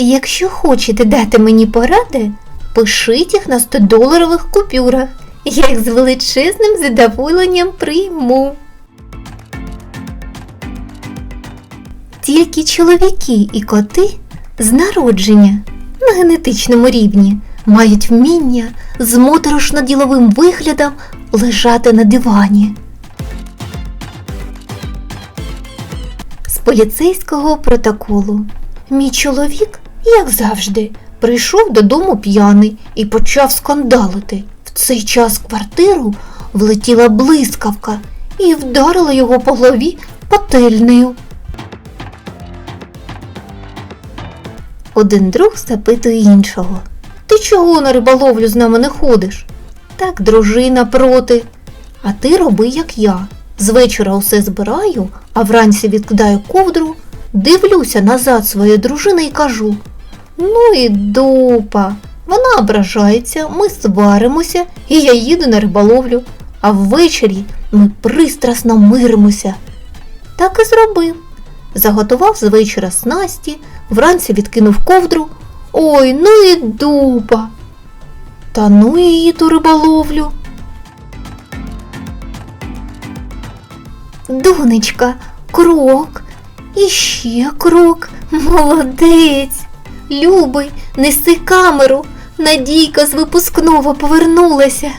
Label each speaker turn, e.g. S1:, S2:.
S1: Якщо хочете дати мені поради, пишіть їх на 100-доларових купюрах. Я їх з величезним задоволенням прийму. Тільки чоловіки і коти з народження на генетичному рівні мають вміння з моторошно діловим виглядом лежати на дивані. З поліцейського протоколу. Мій чоловік, як завжди, прийшов додому п'яний і почав скандалити. В цей час квартиру влетіла блискавка і вдарила його по голові пательнею. Один друг запитує іншого. Ти чого на риболовлю з нами не ходиш? Так, дружина проти. А ти роби, як я. З вечора усе збираю, а вранці відкидаю ковдру, дивлюся назад своєї дружини і кажу: Ну і дупа. Вона ображається, ми сваримося, і я їду на риболовлю, а ввечері ми пристрасно миримося. Так і зробив. Заготував з вечора снасті, вранці відкинув ковдру. Ой, ну і дупа. Та ну її ту риболовлю. Донечка, крок, і ще крок, молодець. Любий, неси камеру. Надійка з випускного повернулася.